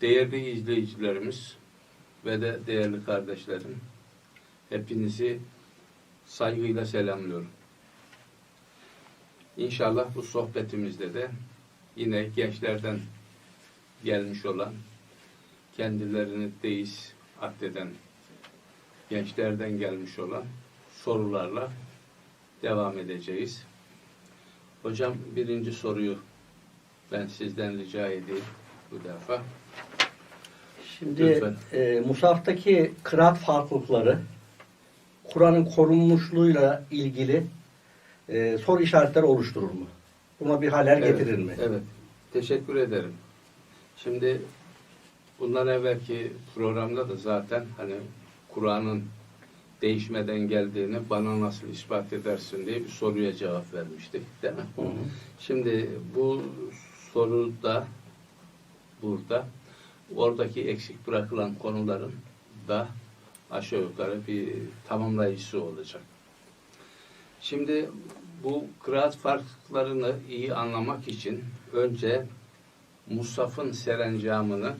Değerli izleyicilerimiz ve de değerli kardeşlerim, hepinizi saygıyla selamlıyorum. İnşallah bu sohbetimizde de yine gençlerden gelmiş olan, kendilerini deist addeden gençlerden gelmiş olan sorularla devam edeceğiz. Hocam birinci soruyu ben sizden rica edeyim bu defa. Şimdi e, Musaf'taki kıraat farklılıkları Kur'an'ın korunmuşluğuyla ilgili e, soru işaretleri oluşturur mu? Buna bir haller Evet, getirir mi? Evet. Teşekkür ederim. Şimdi bundan evvelki programda da zaten hani Kur'an'ın değişmeden geldiğini bana nasıl ispat edersin diye bir soruya cevap vermiştik. Değil mi? Hı hı. Şimdi bu soruda burada oradaki eksik bırakılan konuların da aşağı yukarı bir tamamlayıcısı olacak. Şimdi bu kıraat farklarını iyi anlamak için önce Musaf'ın serencamını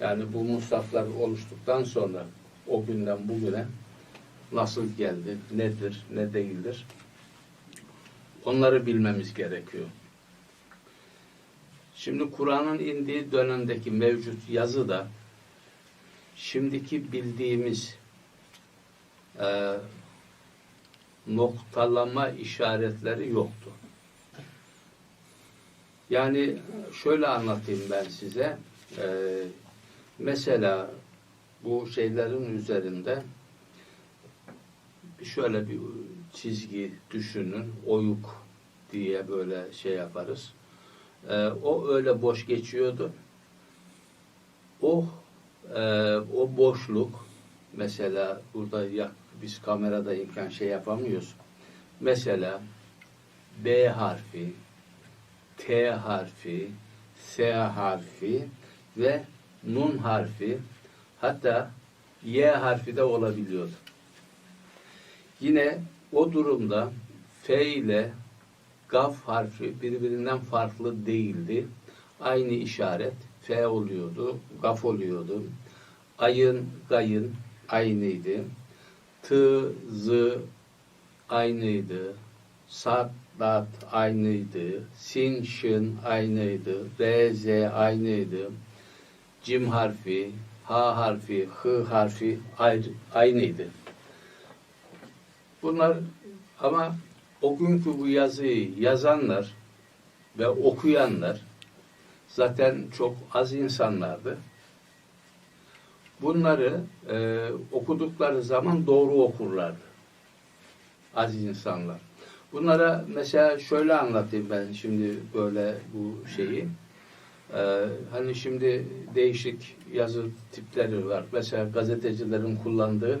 yani bu Musaflar oluştuktan sonra o günden bugüne nasıl geldi, nedir, ne değildir onları bilmemiz gerekiyor. Şimdi Kur'an'ın indiği dönemdeki mevcut yazı da şimdiki bildiğimiz e, noktalama işaretleri yoktu. Yani şöyle anlatayım ben size. E, mesela bu şeylerin üzerinde şöyle bir çizgi düşünün, oyuk diye böyle şey yaparız. Ee, o öyle boş geçiyordu. O e, o boşluk mesela burada ya, biz kamerada imkan şey yapamıyoruz. Mesela B harfi, T harfi, S harfi ve Nun harfi hatta Y harfi de olabiliyordu. Yine o durumda F ile Gaf harfi birbirinden farklı değildi. Aynı işaret F oluyordu, Gaf oluyordu. Ayın, gayın aynıydı. T, Z aynıydı. Sat, dat aynıydı. Sin, şın aynıydı. R, Z aynıydı. Cim harfi, H harfi, H harfi ayrı, aynıydı. Bunlar ama o bu yazıyı yazanlar ve okuyanlar zaten çok az insanlardı. Bunları e, okudukları zaman doğru okurlardı. Az insanlar. Bunlara mesela şöyle anlatayım ben şimdi böyle bu şeyi. Ee, hani şimdi değişik yazı tipleri var. Mesela gazetecilerin kullandığı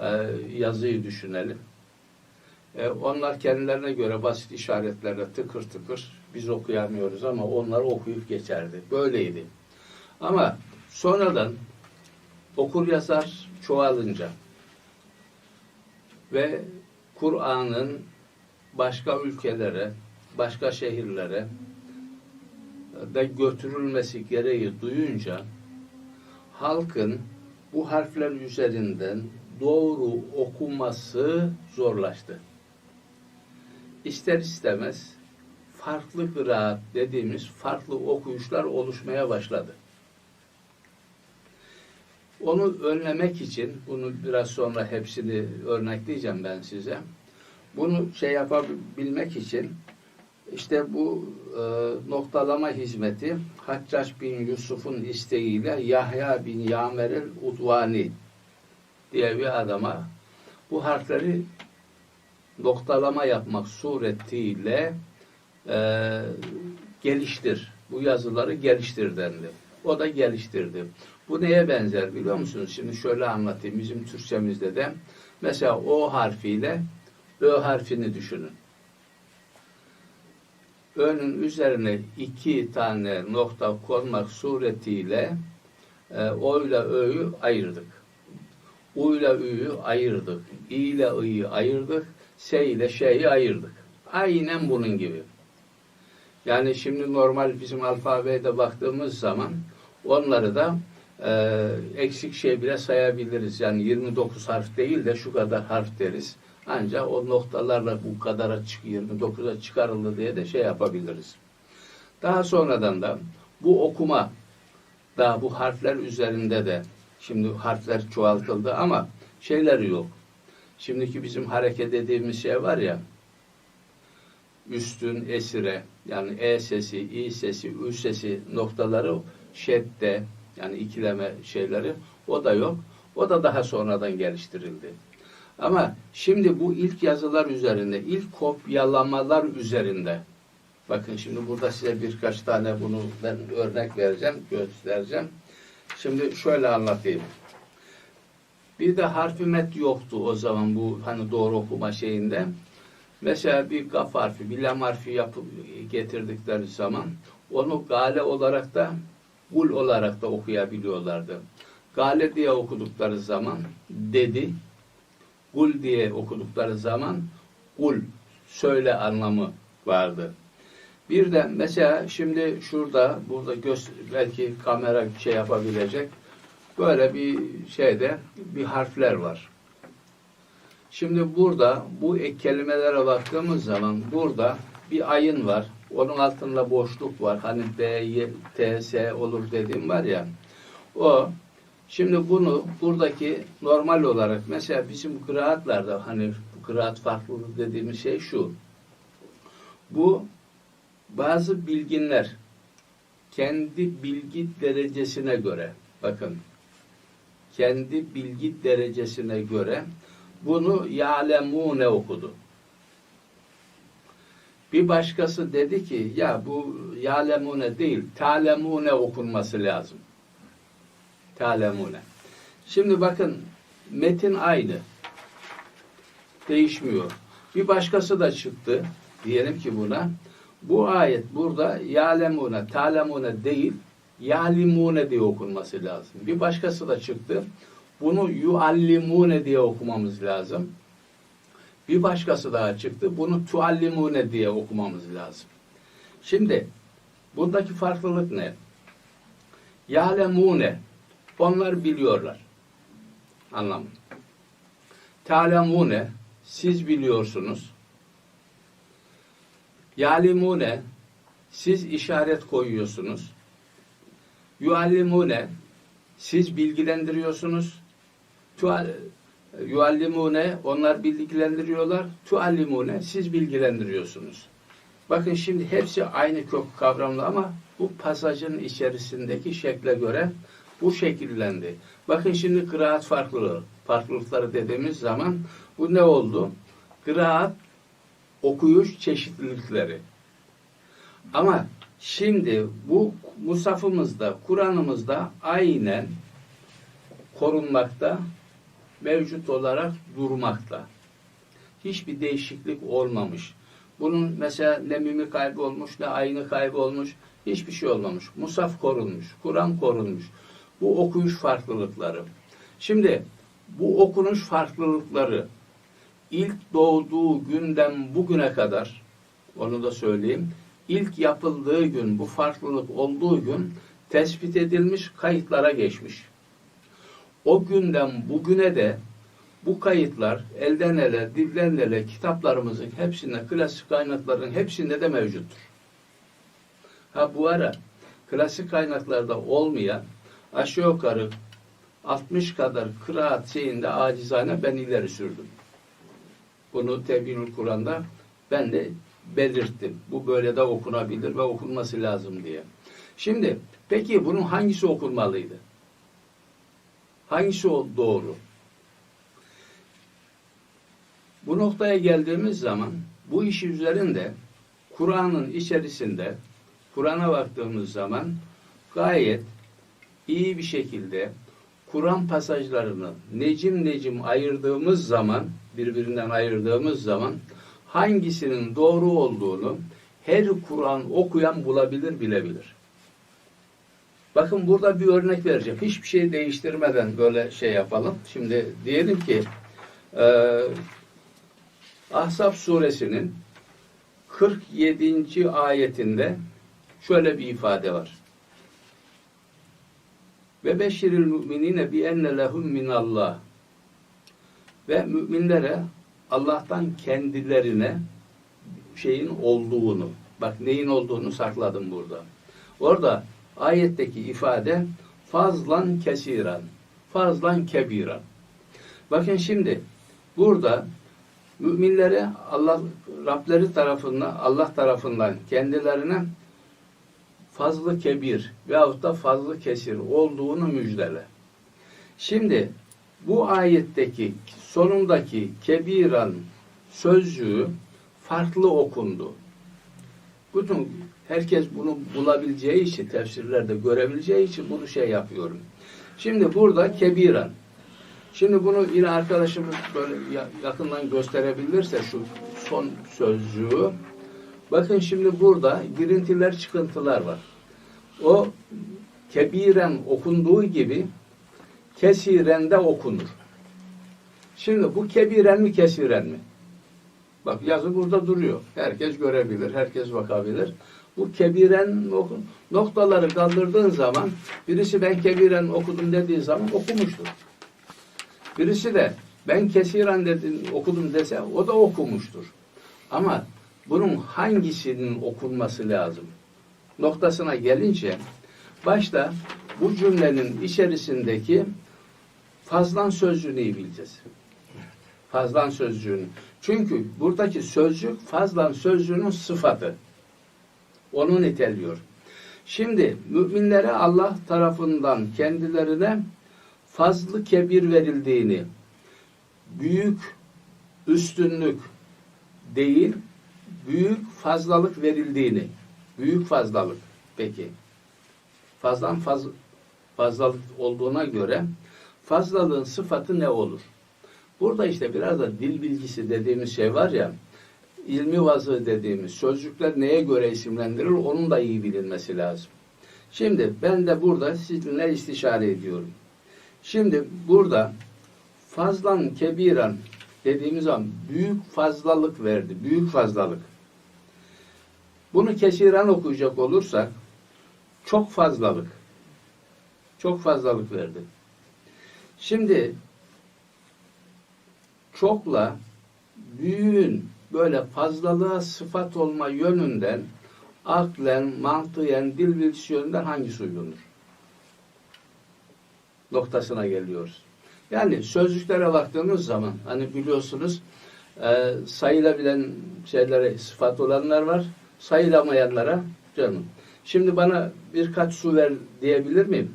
e, yazıyı düşünelim. E, onlar kendilerine göre basit işaretlerle tıkır tıkır biz okuyamıyoruz ama onlar okuyup geçerdi. Böyleydi. Ama sonradan okur yazar çoğalınca ve Kur'an'ın başka ülkelere, başka şehirlere da götürülmesi gereği duyunca halkın bu harfler üzerinden doğru okuması zorlaştı. İster istemez farklı kıraat dediğimiz farklı okuyuşlar oluşmaya başladı. Onu önlemek için, bunu biraz sonra hepsini örnekleyeceğim ben size. Bunu şey yapabilmek için işte bu e, noktalama hizmeti Haccac bin Yusuf'un isteğiyle Yahya bin Yamer'el Udvani diye bir adama bu harfleri noktalama yapmak suretiyle e, geliştir. Bu yazıları geliştir dendi. O da geliştirdi. Bu neye benzer biliyor musunuz? Şimdi şöyle anlatayım. Bizim Türkçemizde de mesela O harfiyle Ö harfini düşünün. Ö'nün üzerine iki tane nokta konmak suretiyle e, O ile Ö'yü ayırdık. U ile Ü'yü ayırdık. İ ile I'yi ayırdık. S ile Ş'yi ayırdık. Aynen bunun gibi. Yani şimdi normal bizim alfabeye baktığımız zaman onları da e, eksik şey bile sayabiliriz. Yani 29 harf değil de şu kadar harf deriz. Ancak o noktalarla bu kadara çık 29'a çıkarıldı diye de şey yapabiliriz. Daha sonradan da bu okuma daha bu harfler üzerinde de şimdi harfler çoğaltıldı ama şeyleri yok. Şimdiki bizim hareket dediğimiz şey var ya üstün esire yani e sesi, i sesi, ü sesi noktaları şedde yani ikileme şeyleri o da yok. O da daha sonradan geliştirildi. Ama şimdi bu ilk yazılar üzerinde, ilk kopyalamalar üzerinde bakın şimdi burada size birkaç tane bunu ben örnek vereceğim, göstereceğim. Şimdi şöyle anlatayım. Bir de harfi met yoktu o zaman bu hani doğru okuma şeyinde. Mesela bir gaf harfi, bir lam harfi yapıp getirdikleri zaman onu gale olarak da gul olarak da okuyabiliyorlardı. Gale diye okudukları zaman dedi, gul diye okudukları zaman gul, söyle anlamı vardı. Bir de mesela şimdi şurada, burada göz, belki kamera şey yapabilecek, böyle bir şeyde bir harfler var. Şimdi burada bu ek kelimelere baktığımız zaman burada bir ayın var. Onun altında boşluk var. Hani B, Y, T, S olur dediğim var ya. O şimdi bunu buradaki normal olarak mesela bizim kıraatlarda hani kıraat farklılığı dediğimiz şey şu. Bu bazı bilginler kendi bilgi derecesine göre bakın kendi bilgi derecesine göre bunu yalemune okudu. Bir başkası dedi ki ya bu yalemune değil talemune okunması lazım. Talemune. Şimdi bakın metin aynı. Değişmiyor. Bir başkası da çıktı. Diyelim ki buna bu ayet burada yalemune, talemune değil yalimune diye okunması lazım. Bir başkası da çıktı. Bunu yuallimune diye okumamız lazım. Bir başkası daha çıktı. Bunu tuallimune diye okumamız lazım. Şimdi buradaki farklılık ne? Yalemune onlar biliyorlar. Anlamı. Talemune siz biliyorsunuz. Yalimune siz işaret koyuyorsunuz. Yuallimune siz bilgilendiriyorsunuz. Yuallimune onlar bilgilendiriyorlar. Tuallimune siz bilgilendiriyorsunuz. Bakın şimdi hepsi aynı kök kavramlı ama bu pasajın içerisindeki şekle göre bu şekillendi. Bakın şimdi kıraat farklılığı, farklılıkları dediğimiz zaman bu ne oldu? Kıraat okuyuş çeşitlilikleri. Ama şimdi bu musafımızda, Kur'an'ımızda aynen korunmakta, mevcut olarak durmakta. Hiçbir değişiklik olmamış. Bunun mesela ne mimi kaybı olmuş, ne aynı kaybı olmuş, hiçbir şey olmamış. Musaf korunmuş, Kur'an korunmuş. Bu okuyuş farklılıkları. Şimdi bu okunuş farklılıkları ilk doğduğu günden bugüne kadar onu da söyleyeyim. İlk yapıldığı gün bu farklılık olduğu gün tespit edilmiş kayıtlara geçmiş. O günden bugüne de bu kayıtlar elden ele, dilden ele kitaplarımızın hepsinde, klasik kaynakların hepsinde de mevcuttur. Ha bu ara klasik kaynaklarda olmayan aşağı yukarı 60 kadar kıraat şeyinde acizane ben ileri sürdüm. Bunu Tebinül Kur'an'da ben de belirttim. Bu böyle de okunabilir ve okunması lazım diye. Şimdi peki bunun hangisi okunmalıydı? Hangisi doğru? Bu noktaya geldiğimiz zaman bu iş üzerinde Kur'an'ın içerisinde Kur'an'a baktığımız zaman gayet iyi bir şekilde Kur'an pasajlarını necim necim ayırdığımız zaman birbirinden ayırdığımız zaman hangisinin doğru olduğunu her Kur'an okuyan bulabilir, bilebilir. Bakın burada bir örnek vereceğim. Hiçbir şey değiştirmeden böyle şey yapalım. Şimdi diyelim ki e, Ahzab suresinin 47. ayetinde şöyle bir ifade var. Ve beşiril müminine bi enne lehum minallah. Ve müminlere Allah'tan kendilerine şeyin olduğunu, bak neyin olduğunu sakladım burada. Orada ayetteki ifade fazlan kesiran, fazlan kebiran. Bakın şimdi burada müminlere Allah Rableri tarafından Allah tarafından kendilerine fazlı kebir veyahut da fazlı kesir olduğunu müjdele. Şimdi bu ayetteki sonundaki kebiran sözcüğü farklı okundu. Bütün herkes bunu bulabileceği için, tefsirlerde görebileceği için bunu şey yapıyorum. Şimdi burada kebiran. Şimdi bunu yine arkadaşımız böyle ya- yakından gösterebilirse şu son sözcüğü. Bakın şimdi burada girintiler, çıkıntılar var. O kebiren okunduğu gibi kesiren de okunur. Şimdi bu kebiren mi kesiren mi? Bak yazı burada duruyor. Herkes görebilir, herkes bakabilir. Bu kebiren noktaları kaldırdığın zaman birisi ben kebiren okudum dediği zaman okumuştur. Birisi de ben kesiren dedim, okudum dese o da okumuştur. Ama bunun hangisinin okunması lazım? Noktasına gelince başta bu cümlenin içerisindeki fazlan sözcüğünü bileceğiz. Fazlan sözcüğünü. Çünkü buradaki sözcük fazlan sözcüğünün sıfatı. Onu niteliyor. Şimdi müminlere Allah tarafından kendilerine fazlı kebir verildiğini, büyük üstünlük değil, büyük fazlalık verildiğini, büyük fazlalık. Peki, fazlan faz, fazlalık olduğuna göre fazlalığın sıfatı ne olur? Burada işte biraz da dil bilgisi dediğimiz şey var ya, ilmi vazı dediğimiz sözcükler neye göre isimlendirilir onun da iyi bilinmesi lazım. Şimdi ben de burada sizinle istişare ediyorum. Şimdi burada fazlan kebiran dediğimiz zaman büyük fazlalık verdi. Büyük fazlalık. Bunu kesiran okuyacak olursak çok fazlalık. Çok fazlalık verdi. Şimdi çokla büyüğün böyle fazlalığa sıfat olma yönünden aklen, mantıyen, dil bilgisi yönünden hangisi uygundur? Noktasına geliyoruz. Yani sözcüklere baktığımız zaman hani biliyorsunuz e, sayılabilen şeylere sıfat olanlar var. Sayılamayanlara canım. Şimdi bana birkaç su ver diyebilir miyim?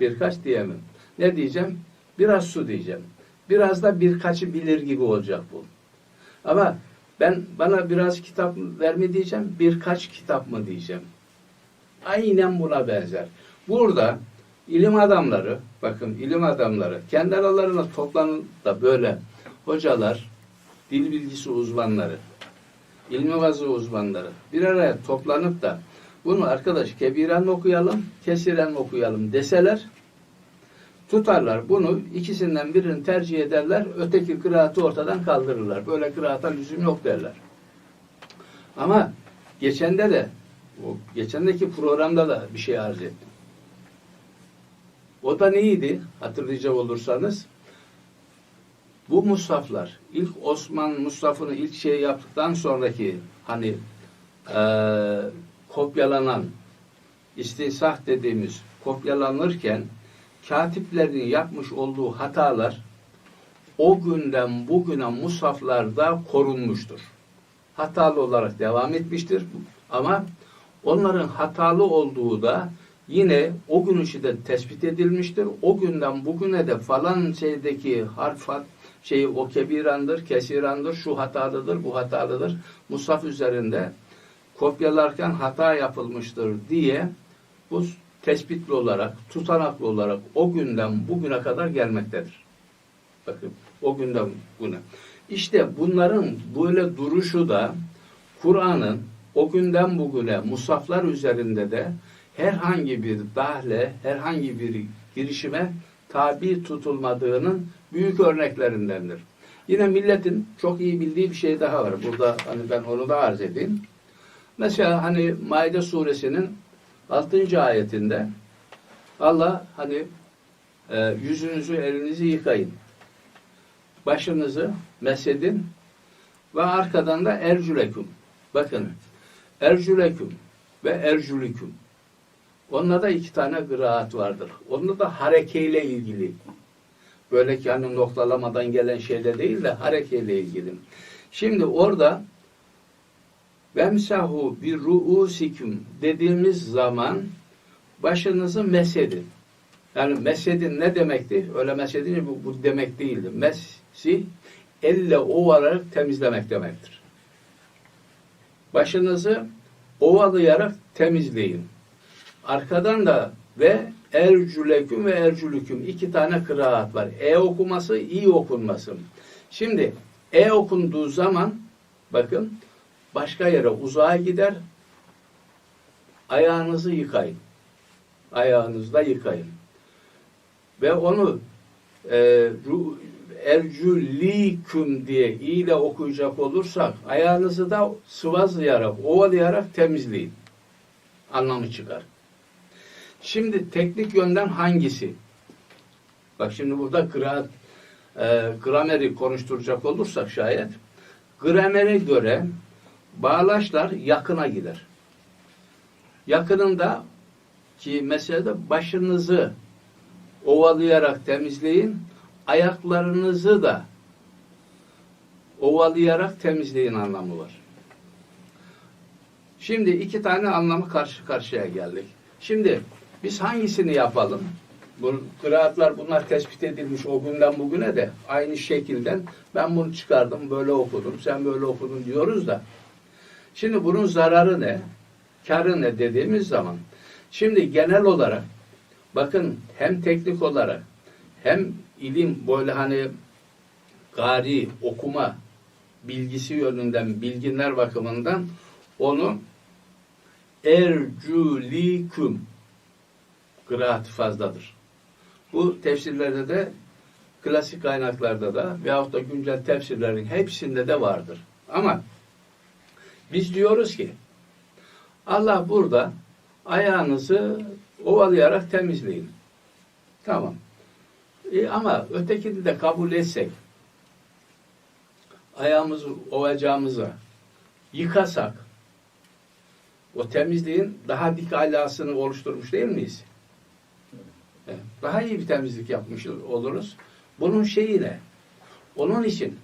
Birkaç diyemem. Ne diyeceğim? Biraz su diyeceğim. Biraz da birkaçı bilir gibi olacak bu. Ama ben bana biraz kitap ver mi diyeceğim, birkaç kitap mı diyeceğim. Aynen buna benzer. Burada ilim adamları, bakın ilim adamları kendi aralarına toplanıp da böyle hocalar, dil bilgisi uzmanları, ilmi vazı uzmanları bir araya toplanıp da bunu arkadaş kebiren okuyalım, kesiren okuyalım deseler tutarlar. Bunu ikisinden birini tercih ederler. Öteki kıraatı ortadan kaldırırlar. Böyle kıraata lüzum yok derler. Ama geçende de o geçendeki programda da bir şey arz ettim. O da neydi? Hatırlayacak olursanız bu musaflar ilk Osman Mustafa'nı ilk şey yaptıktan sonraki hani eee kopyalanan istinsah dediğimiz kopyalanırken katiplerin yapmış olduğu hatalar o günden bugüne musaflarda korunmuştur. Hatalı olarak devam etmiştir ama onların hatalı olduğu da yine o gün içinde tespit edilmiştir. O günden bugüne de falan şeydeki harf şey o kebirandır, kesirandır, şu hatalıdır, bu hatalıdır. Musaf üzerinde kopyalarken hata yapılmıştır diye bu tespitli olarak, tutanaklı olarak o günden bugüne kadar gelmektedir. Bakın o günden bugüne. İşte bunların böyle duruşu da Kur'an'ın o günden bugüne musaflar üzerinde de herhangi bir dahle, herhangi bir girişime tabi tutulmadığının büyük örneklerindendir. Yine milletin çok iyi bildiği bir şey daha var. Burada hani ben onu da arz edeyim. Mesela hani Maide suresinin 6. ayetinde Allah hani e, yüzünüzü elinizi yıkayın. Başınızı mesedin ve arkadan da ercüleküm. Bakın ercüleküm ve ercülüküm. Onda da iki tane kıraat vardır. Onda da harekeyle ilgili. Böyle ki hani noktalamadan gelen şeyle değil de harekeyle ilgili. Şimdi orada Vemsahu bir ruusikum dediğimiz zaman başınızı mesedin. Yani mesedin ne demekti? Öyle mesedin bu, bu demek değildi. Mesi elle ovalarak temizlemek demektir. Başınızı ovalayarak temizleyin. Arkadan da ve ercüleküm ve ercülüküm iki tane kıraat var. E okuması, iyi okunması. Şimdi e okunduğu zaman bakın başka yere uzağa gider. Ayağınızı yıkayın. Ayağınızda yıkayın. Ve onu e, ru- ercüliküm diye ile okuyacak olursak ayağınızı da sıvazlayarak, ovalayarak temizleyin. Anlamı çıkar. Şimdi teknik yönden hangisi? Bak şimdi burada kıraat, e, grameri konuşturacak olursak şayet gramere göre bağlaçlar yakına gider. Yakınında ki meselede başınızı ovalayarak temizleyin, ayaklarınızı da ovalayarak temizleyin anlamı var. Şimdi iki tane anlamı karşı karşıya geldik. Şimdi biz hangisini yapalım? Bu kıraatlar bunlar tespit edilmiş o günden bugüne de aynı şekilden ben bunu çıkardım böyle okudum sen böyle okudun diyoruz da şimdi bunun zararı ne? Karı ne dediğimiz zaman şimdi genel olarak bakın hem teknik olarak hem ilim böyle hani gari okuma bilgisi yönünden bilginler bakımından onu ercüliküm kıraati fazladır. Bu tefsirlerde de klasik kaynaklarda da veyahut da güncel tefsirlerin hepsinde de vardır. Ama biz diyoruz ki Allah burada ayağınızı ovalayarak temizleyin. Tamam. E ama ötekini de kabul etsek ayağımızı ovacağımıza yıkasak o temizliğin daha dik alasını oluşturmuş değil miyiz? Daha iyi bir temizlik yapmış oluruz. Bunun şeyi ne? Onun için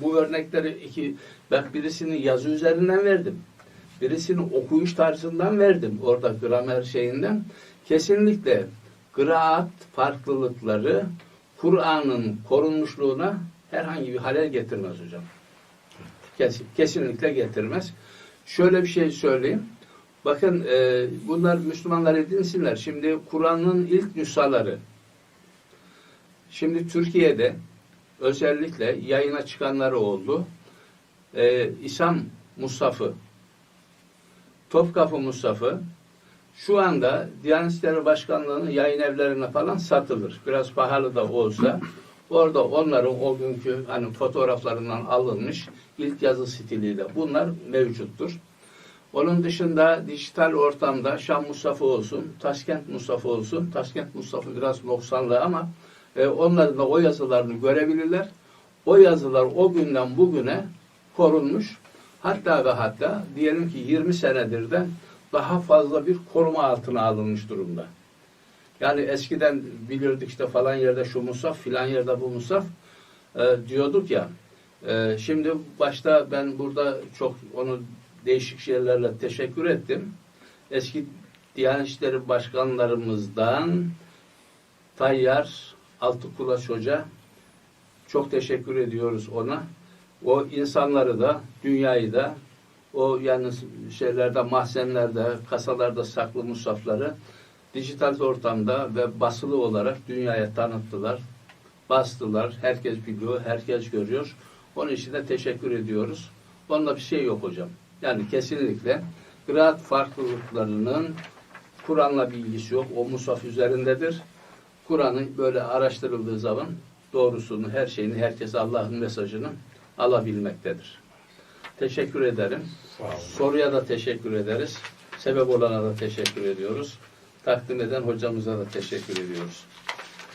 bu örnekleri iki ben birisini yazı üzerinden verdim. Birisini okuyuş tarzından verdim. Orada gramer şeyinden. Kesinlikle kıraat farklılıkları Kur'an'ın korunmuşluğuna herhangi bir halel getirmez hocam. Kes- kesinlikle getirmez. Şöyle bir şey söyleyeyim. Bakın e, bunlar Müslümanlar edinsinler. Şimdi Kur'an'ın ilk nüshaları. Şimdi Türkiye'de özellikle yayına çıkanları oldu. E, İslam Musaf'ı, Topkapı Musaf'ı şu anda Diyanet İşleri Başkanlığı'nın yayın evlerine falan satılır. Biraz pahalı da olsa. Orada onların o günkü hani fotoğraflarından alınmış ilk yazı stiliyle bunlar mevcuttur. Onun dışında dijital ortamda Şam Mustafa olsun, Taşkent Mustafa olsun. Taşkent Mustafa biraz noksanlı ama e, onların da o yazılarını görebilirler. O yazılar o günden bugüne korunmuş. Hatta ve hatta diyelim ki 20 senedir de daha fazla bir koruma altına alınmış durumda. Yani eskiden bilirdik işte falan yerde şu musaf, filan yerde bu musaf e, diyorduk ya. e, şimdi başta ben burada çok onu değişik şeylerle teşekkür ettim. Eski Diyanet İşleri Başkanlarımızdan Tayyar Altıkulaş Hoca çok teşekkür ediyoruz ona. O insanları da, dünyayı da, o yani şeylerde, mahzenlerde, kasalarda saklı musafları dijital ortamda ve basılı olarak dünyaya tanıttılar. Bastılar. Herkes biliyor, herkes görüyor. Onun için de teşekkür ediyoruz. Onunla bir şey yok hocam. Yani kesinlikle kıraat farklılıklarının Kur'an'la bir ilgisi yok. O musaf üzerindedir. Kur'an'ı böyle araştırıldığı zaman doğrusunu, her şeyini, herkes Allah'ın mesajını alabilmektedir. Teşekkür ederim. Soruya da teşekkür ederiz. Sebep olana da teşekkür ediyoruz. takdim eden hocamıza da teşekkür ediyoruz.